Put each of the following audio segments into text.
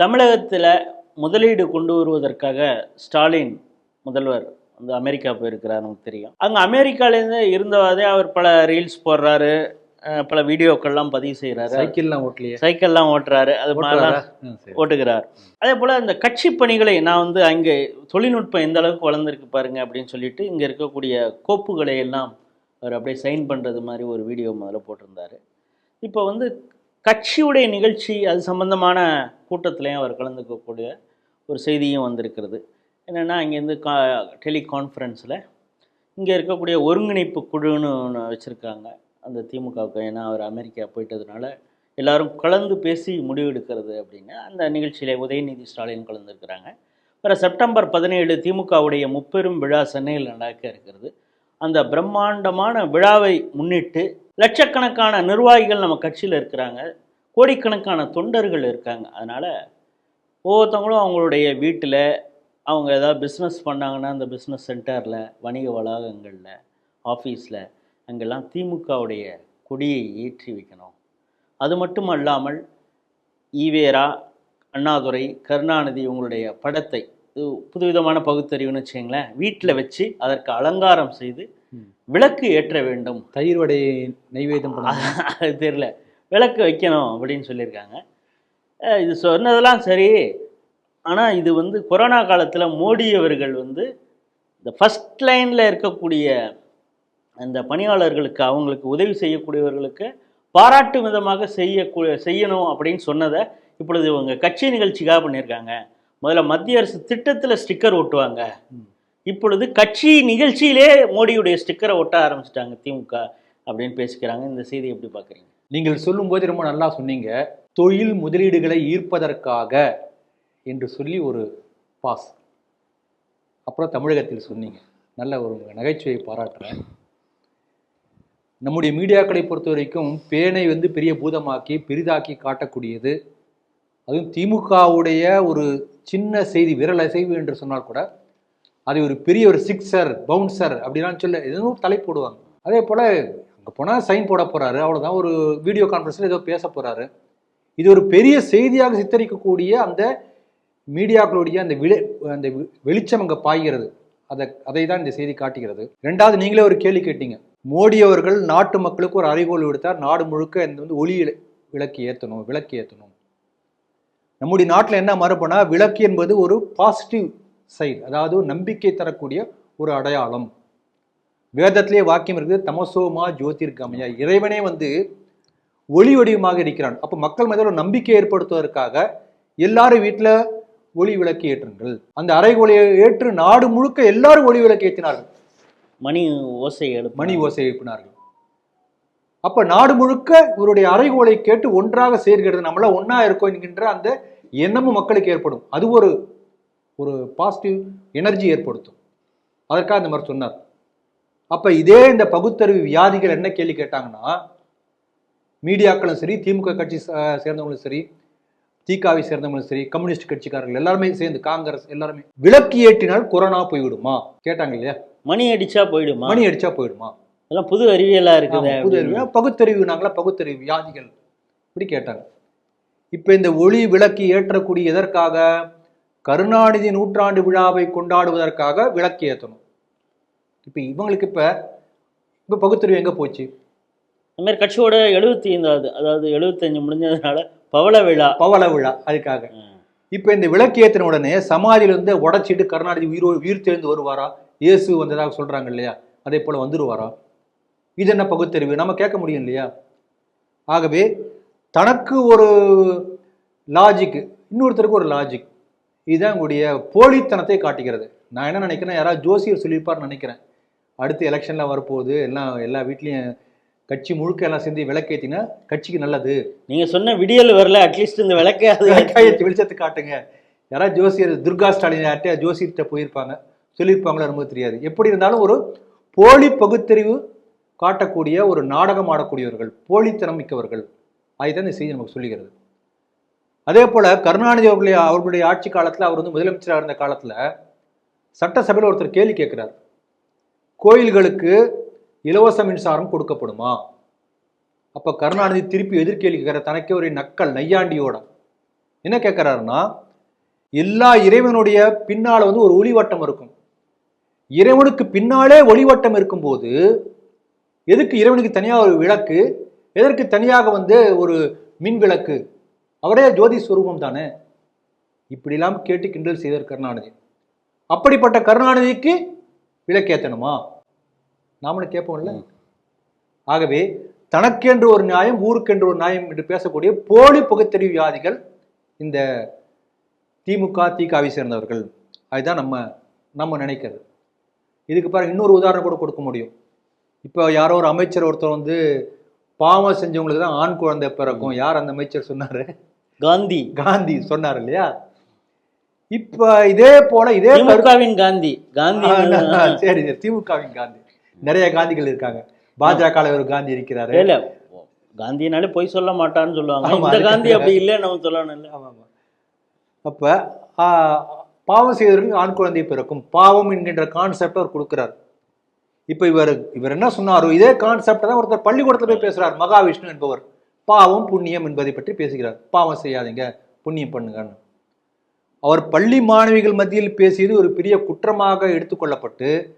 தமிழகத்தில் முதலீடு கொண்டு வருவதற்காக ஸ்டாலின் முதல்வர் வந்து அமெரிக்கா போயிருக்கிறார் நமக்கு தெரியும். அங்கே அமெரிக்காலேருந்து இருந்தவாதே அவர் பல ரீல்ஸ் போடுறாரு பல வீடியோக்கள்லாம் பதிவு செய்கிறாரு சைக்கிள்லாம் ஓட்டலையே? சைக்கிள்லாம் ஓட்டுறாரு. அது மாதிரிலாம். ஓட்டுகிறார். அதே போல் இந்த கட்சி பணிகளை நான் வந்து அங்கே தொழில்நுட்பம் எந்த அளவுக்கு வளர்ந்துருக்கு பாருங்க அப்படின்னு சொல்லிட்டு இங்கே இருக்கக்கூடிய கோப்புகளை எல்லாம் அவர் அப்படியே சைன் பண்ணுறது மாதிரி ஒரு வீடியோ முதல்ல போட்டிருந்தாரு. இப்போ வந்து கட்சியுடைய நிகழ்ச்சி அது சம்பந்தமான கூட்டத்திலையும் அவர் கலந்துக்கக்கூடிய ஒரு செய்தியும் வந்திருக்கிறது. என்னென்னா இங்கேருந்து கா டெலிகான்ஃபரன்ஸில் இங்கே இருக்கக்கூடிய ஒருங்கிணைப்பு குழுன்னு ஒன்று வச்சுருக்காங்க. அந்த திமுகவுக்கு. ஏன்னா அவர் அமெரிக்கா போயிட்டதுனால எல்லாரும் கலந்து பேசி முடிவெடுக்கிறது அப்படின்னு அந்த நிகழ்ச்சியில் உதயநிதி ஸ்டாலின் கலந்துருக்கிறாங்க. வர செப்டம்பர் பதினேழு திமுகவுடைய முப்பெரும் விழா சென்னையில் நடக்க இருக்கிறது. அந்த பிரம்மாண்டமான விழாவை முன்னிட்டு லட்சக்கணக்கான நிர்வாகிகள் நம்ம கட்சியில் இருக்கிறாங்க. கோடிக்கணக்கான தொண்டர்கள் இருக்காங்க. அதனால் ஒவ்வொருத்தவங்களும் அவங்களுடைய வீட்டில் அவங்க ஏதாவது பிஸ்னஸ் பண்ணாங்கன்னா அந்த பிஸ்னஸ் சென்டரில் வணிக வளாகங்களில் ஆஃபீஸில் அங்கெல்லாம் திமுகவுடைய கொடியை ஏற்றி வைக்கணும். அது மட்டும் அல்லாமல் ஈவேரா அண்ணாதுரை கருணாநிதி இவங்களுடைய படத்தை இது புதுவிதமான பகுத்தறிவுன்னு வச்சுங்களேன் வீட்டில் வச்சு அதற்கு அலங்காரம் செய்து. விளக்கு ஏற்ற வேண்டும். தயிர் வடை பண்ண அது தெரியல. விளக்கு வைக்கணும் அப்படின்னு சொல்லியிருக்காங்க. இது சொன்னதெல்லாம் சரி. ஆனால் இது வந்து கொரோனா காலத்தில் மோடி அவர்கள் வந்து இந்த ஃபஸ்ட் லைனில் இருக்கக்கூடிய அந்த பணியாளர்களுக்கு அவங்களுக்கு உதவி செய்யக்கூடியவர்களுக்கு பாராட்டு விதமாக செய்யக்கூடிய செய்யணும் அப்படின்னு சொன்னதை இப்பொழுது இவங்க கட்சி நிகழ்ச்சிக்காக பண்ணியிருக்காங்க. முதல்ல மத்திய அரசு திட்டத்தில் ஸ்டிக்கர் ஒட்டுவாங்க. இப்பொழுது கட்சி நிகழ்ச்சியிலே மோடியுடைய ஸ்டிக்கரை ஒட்ட ஆரம்பிச்சிட்டாங்க திமுக அப்படின்னு பேசிக்கிறாங்க. இந்த செய்தி எப்படி பார்க்குறீங்க? நீங்கள் சொல்லும்போது ரொம்ப நல்லா சொன்னீங்க. தொழில் முதலீடுகளை ஈர்ப்பதற்காக என்று சொல்லி ஒரு பாஸ். அப்புறம் தமிழகத்தில் சொன்னீங்க. நல்ல ஒரு நகைச்சுவையை பாராட்டுறேன். நம்முடைய மீடியாக்களை பொறுத்த வரைக்கும் பேனை வந்து பெரிய பூதமாக்கி பெரிதாக்கி காட்டக்கூடியது. அதுவும் திமுகவுடைய ஒரு சின்ன செய்தி விரல் அசைவு என்று சொன்னால் கூட அதை ஒரு பெரிய ஒரு சிக்ஸர் பவுன்சர் அப்படிலாம் சொல்ல எதுவும் தலை போடுவாங்க. அதே போல் அங்கே போனால் சைன் போட போகிறாரு அவ்வளோதான் ஒரு வீடியோ கான்ஃபரன்ஸில் ஏதோ பேச போகிறாரு இது ஒரு பெரிய செய்தியாக சித்தரிக்கக்கூடிய அந்த மீடியாக்களுடைய அந்த விளை அந்த வெ- வெளிச்சம் அங்கே பாய்கிறது. அதை அதை தான் இந்த செய்தி காட்டுகிறது. ரெண்டாவது நீங்களே ஒரு கேள்வி கேட்டீங்க. மோடி அவர்கள் நாட்டு மக்களுக்கு ஒரு அறிகோல் விடுத்தார் நாடு முழுக்க இந்த வந்து ஒளி விளக்கு ஏற்றணும் விளக்கு ஏற்றணும் நம்முடைய நாட்டில் என்ன மரபுனா விளக்கு என்பது ஒரு பாசிட்டிவ் சைடு அதாவது ஒரு நம்பிக்கை தரக்கூடிய ஒரு அடையாளம். வேதத்திலே வாக்கியம் இருக்குது தமசோமா ஜோதிர்கமயா. இறைவனே வந்து ஒளி வடிவமாக இருக்கிறான். அப்போ மக்கள் மத்தியில் ஒரு நம்பிக்கை ஏற்படுத்துவதற்காக எல்லாரும் வீட்டில் ஒளி விளக்கு ஏற்றுங்கள். அந்த அறைகோலையை ஏற்று நாடு முழுக்க எல்லாரும் ஒளி விளக்கு ஏற்றினார்கள். மணி ஓசை எழுப்பு மணி ஓசை எழுப்பினார்கள். அப்ப நாடு முழுக்க இவருடைய அறைகோலை கேட்டு ஒன்றாக சேர்கிறது. நம்மள ஒண்ணா இருக்கோம் என்கின்ற அந்த எண்ணமும் மக்களுக்கு ஏற்படும். அது ஒரு ஒரு பாசிட்டிவ் எனர்ஜி ஏற்படுத்தும். அதற்காக இந்த மாதிரி சொன்னார். அப்ப இதே இந்த பகுத்தறிவு வியாதிகள் என்ன கேள்வி கேட்டாங்கன்னா மீடியாக்களும் சரி திமுக கட்சி சேர்ந்தவங்களும் சரி திகாவை சேர்ந்தவங்களும் சரி கம்யூனிஸ்ட் கட்சிக்காரர்கள் எல்லாருமே சேர்ந்து காங்கிரஸ் எல்லாருமே விளக்கு ஏற்றினால் கொரோனா போய்விடுமா? கேட்டாங்க இல்லையா? மணி அடிச்சா போயிடுமா மணி அடிச்சா போயிடுமா அதெல்லாம் புது அறிவியலா இருக்குது புது அறிவு பகுத்தறிவு நாங்களா பகுத்தறிவு வியாதிகள். இப்படி கேட்டாங்க. இப்ப இந்த ஒளி விளக்கு ஏற்றக்கூடிய எதற்காக? கருணாநிதி நூற்றாண்டு விழாவை கொண்டாடுவதற்காக விளக்கு ஏற்றணும் இப்ப இவங்களுக்கு இப்ப இப்ப பகுத்தறிவு எங்க போச்சு? அந்த மாதிரி கட்சியோட எழுபத்தி ஐந்தாவது அதாவது எழுபத்தஞ்சு முடிஞ்சதுனால பவள விழா. பவள விழா அதுக்காக. இப்ப இந்த விளக்கு ஏற்றின உடனே சமாதியில இருந்து உடைச்சிட்டு கருணாநிதி உயிரோ உயிர் தெரிந்து வருவாரா? இயேசு வந்ததாக சொல்றாங்க இல்லையா? அதே போல வந்துருவாரா? இது என்ன பகுத்தறிவு? நம்ம கேட்க முடியும் இல்லையா? ஆகவே தனக்கு ஒரு லாஜிக் இன்னொருத்தருக்கு ஒரு லாஜிக் இதுதான் உங்களுடைய போலித்தனத்தை காட்டுகிறது. நான் என்ன நினைக்கிறேன் யாராவது ஜோசியர் சொல்லியிருப்பார்னு நினைக்கிறேன். அடுத்து எலெக்ஷன்லாம் வரப்போகுது எல்லாம் எல்லா வீட்லேயும் கட்சி முழுக்க எல்லாம் சேர்ந்து விளக்கேற்றினா கட்சிக்கு நல்லது. நீங்க சொன்ன விடியல் வரல அட்லீஸ்ட் இந்த விளக்கே விளக்காயத்தை வெளிச்சத்தை காட்டுங்க. யாராவது ஜோசியர் துர்கா ஸ்டாலின் யார்கிட்ட ஜோசியர்கிட்ட போயிருப்பாங்க சொல்லியிருப்பாங்களோ ரொம்ப தெரியாது. எப்படி இருந்தாலும் ஒரு போலி பகுத்தறிவு காட்டக்கூடிய ஒரு நாடகம் ஆடக்கூடியவர்கள் போலித்தனம் மிக்கவர்கள். அதுதான் இந்த செய்தி நமக்கு சொல்லுகிறது. அதே போல கருணாநிதி அவர்களுடைய அவர்களுடைய ஆட்சி காலத்துல அவர் வந்து முதலமைச்சராக இருந்த காலத்துல சட்டசபையில் ஒருத்தர் கேள்வி கேட்கிறார். கோயில்களுக்கு இலவச மின்சாரம் கொடுக்கப்படுமா? அப்போ கருணாநிதி திருப்பி எதிர்கேள்வி கேட்குற தனக்கே ஒரு நக்கல் நையாண்டியோட. என்ன கேட்குறாருன்னா எல்லா இறைவனுடைய பின்னால் வந்து ஒரு ஒளிவட்டம் இருக்கும். இறைவனுக்கு பின்னாலே ஒளிவட்டம் இருக்கும்போது எதுக்கு இறைவனுக்கு தனியாக ஒரு விளக்கு எதற்கு தனியாக வந்து ஒரு மின் விளக்கு? அவரே ஜோதி ஸ்வரூபம் தானே. இப்படிலாம் கேட்டு கிண்டல் செய்தார் கருணாநிதி. அப்படிப்பட்ட கருணாநிதிக்கு விளக்கேத்தணுமா? நாமளும் கேட்போம்ல? ஆகவே தனக்கென்று ஒரு நியாயம் ஊருக்கென்று ஒரு நியாயம் என்று பேசக்கூடிய போலி பகுத்தறிவு வியாதிகள் இந்த திமுக திகாவை சேர்ந்தவர்கள். அதுதான் நம்ம நம்ம நினைக்கிறது. இதுக்கு பாருங்க இன்னொரு உதாரணம் கூட கொடுக்க முடியும். இப்போ யாரோ ஒரு அமைச்சர் ஒருத்தர் வந்து பாவம் செஞ்சவங்களுக்கு தான் ஆண் குழந்தை பிறக்கும். யார் அந்த அமைச்சர் சொன்னாரு? காந்தி. காந்தி சொன்னார் இல்லையா? இப்ப இதே போல இதே திமுகவின் காந்தி. காந்தி சரி சரி. திமுகவின் காந்தி. நிறைய காந்திகள் இருக்காங்க. பாஜக ஒரு காந்தி இருக்கிறாரு. இல்ல காந்தினாலே பொய் சொல்ல மாட்டான்னு சொல்லுவாங்க. இந்த காந்தி அப்படி இல்லை நம்ம சொல்லணும் இல்ல. ஆமா, ஆமா. அப்ப ஆ, பாவம் செய்தவர்களுக்கு ஆண் குழந்தை பிறக்கும். பாவம் என்கின்ற கான்செப்ட் அவர் கொடுக்கிறார். இப்ப இவர் இவர் என்ன சொன்னாரோ இதே கான்செப்ட் தான் ஒருத்தர் பள்ளிக்கூடத்துல போய் பேசுறார். மகாவிஷ்ணு என்பவர். பாவம் புண்ணியம் என்பதை பற்றி பேசுகிறார். பாவம் செய்யாதீங்க புண்ணியம் பண்ணுங்கன்னு. அவர் பள்ளி மாணவிகள் மத்தியில் பேசியது ஒரு பெரிய குற்றமாக எடுத்துக்கொள்ளப்பட்டு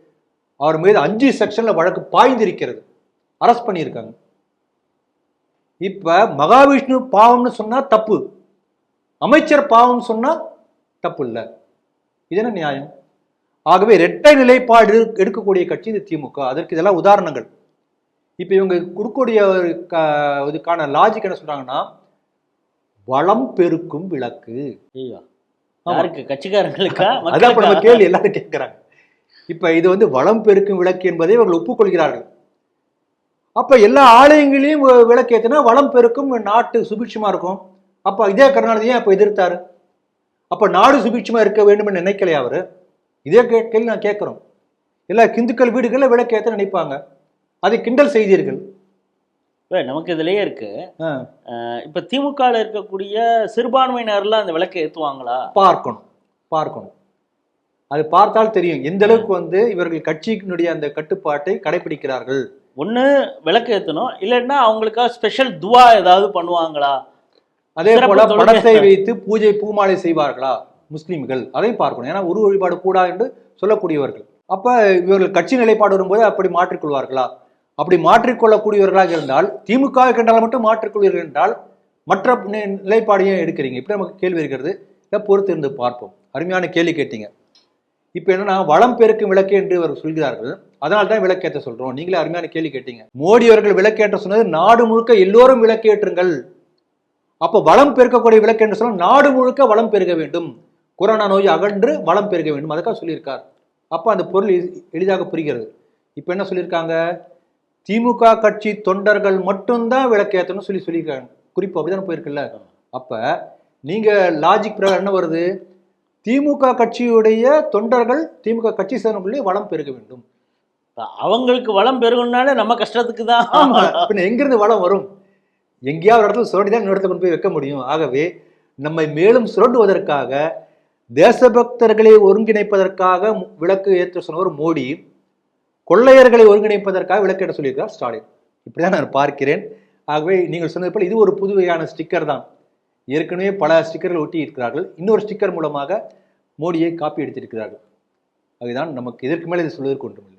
அவர் மீது அஞ்சு செக்ஷனில் வழக்கு பாய்ந்திருக்கிறது. அரெஸ்ட் பண்ணியிருக்காங்க. இப்போ மகாவிஷ்ணு பாவம்னு சொன்னால் தப்பு. அமைச்சர் பாவம் சொன்னால் தப்பு இல்லை. இது என்ன நியாயம்? ஆகவே இரட்டை நிலைப்பாடு எடுக்கக்கூடிய கட்சி இது திமுக. அதற்கு இதெல்லாம் உதாரணங்கள். இப்போ இவங்க கொடுக்கக்கூடிய ஒரு க- இதுக்கான லாஜிக் என்ன சொல்கிறாங்கன்னா வளம் பெருக்கும் விளக்கு. ஐயா. யாருக்கு? கட்சிக்காரங்களுக்கா அதான் இப்ப நம்ம? கேள்வி எல்லாரும் கேட்கிறாங்க இப்ப இது வந்து வளம் பெருக்கும் விளக்கு என்பதை இவர்கள் ஒப்புக்கொள்கிறார்கள். அப்ப எல்லா ஆலயங்களையும் விளக்கு ஏத்தினா வளம் பெருக்கும் நாட்டு சுபிட்சமா இருக்கும். அப்ப இதே கருணாநிதி ஏன் அப்ப எதிர்த்தாரு? அப்ப நாடு சுபிட்சமா இருக்க வேண்டும் நினைக்கலையா அவரு? இதே கேள்வி நான் கேட்கிறோம் எல்லா கிந்துக்கள் வீடுகளில் விளக்கு ஏத்த நினைப்பாங்க. அதை கிண்டல் செய்தீர்கள். இல்ல, நமக்கு இதுலயே இருக்கு. இப்ப திமுகல இருக்கக்கூடிய சிறுபான்மையினர்லாம் அந்த விளக்கை ஏத்துவாங்களா? பார்க்கணும் பார்க்கணும். அது பார்த்தால் தெரியும். எந்த அளவுக்கு வந்து இவர்கள் கட்சியினுடைய அந்த கட்டுப்பாட்டை கடைபிடிக்கிறார்கள் ஒண்ணு விளக்கு ஏத்தணும். இல்லைன்னா அவங்களுக்காக ஸ்பெஷல் துவா ஏதாவது பண்ணுவாங்களா? அதே போல. படத்தை வைத்து பூஜை பூமாலை செய்வார்களா முஸ்லிம்கள்? அதையும் பார்க்கணும். ஏன்னா உருவ வழிபாடு கூடாது என்று சொல்லக்கூடியவர்கள். அப்ப இவர்கள் கட்சி நிலைப்பாடு வரும்போது அப்படி மாற்றிக்கொள்வார்களா? அப்படி மாற்றிக்கொள்ளக்கூடியவர்களாக இருந்தால் திமுக கண்டால் மட்டும் மாற்றிக்கொள்வீர்கள் என்றால் மற்ற நிலைப்பாடையும் எடுக்கிறீங்க? இப்படி நமக்கு கேள்வி இருக்கிறது. இதை பொறுத்து இருந்து பார்ப்போம். அருமையான கேள்வி கேட்டீங்க. இப்போ என்னன்னா வளம் பெருக்கும் விளக்கு என்று இவர் சொல்கிறார்கள். அதனால தான் விளக்கேற்ற சொல்றோம். நீங்களே அருமையான கேள்வி கேட்டீங்க. மோடி அவர்கள் விளக்கேற்ற சொன்னது நாடு முழுக்க எல்லோரும் விளக்கேற்றுங்கள். அப்போ வளம் பெருக்கக்கூடிய விளக்கு என்று சொன்னால் நாடு முழுக்க வளம் பெருக வேண்டும். கொரோனா நோய் அகன்று வளம் பெருக வேண்டும். அதுக்காக சொல்லியிருக்கார். அப்போ அந்த பொருள் எளி- எளிதாக புரிகிறது. இப்போ என்ன சொல்லியிருக்காங்க? திமுக கட்சி தொண்டர்கள் மட்டும்தான் விளக்கேற்றணும் சொல்லி சொல்லியிருக்காங்க. குறிப்பு அப்படிதானே போயிருக்குல்ல? அப்ப நீங்க லாஜிக் பிரகாரம் என்ன வருது? திமுக கட்சியுடைய தொண்டர்கள் திமுக கட்சி சேர்ந்தவர்களே வளம் பெருக வேண்டும். அவங்களுக்கு வளம் பெருகுனால நம்ம கஷ்டத்துக்கு தான் பின்ன எங்கிருந்து வளம் வரும்? எங்கேயாவது ஒரு இடத்துல சுரண்டி தான் இடத்துல கொண்டு போய் வைக்க முடியும். ஆகவே நம்மை மேலும் சுரண்டுவதற்காக தேசபக்தர்களை ஒருங்கிணைப்பதற்காக விளக்கு ஏற்ற சொன்னவர் மோடி. கொள்ளையர்களை ஒருங்கிணைப்பதற்காக விளக்கிட சொல்லியிருக்கார் ஸ்டாலின். இப்படிதான் நான் பார்க்கிறேன். ஆகவே நீங்கள் சொன்னது போல் இது ஒரு புதுவையான ஸ்டிக்கர் தான். ஏற்கனவே பல ஸ்டிக்கர்கள் ஒட்டி இருக்கிறார்கள். இன்னொரு ஸ்டிக்கர் மூலமாக மோடியை காப்பி அடித்திருக்கிறார்கள். அதுதான் நமக்கு இதற்கு மேலே இது சொல்வதற்கு ஒன்றுமில்லை.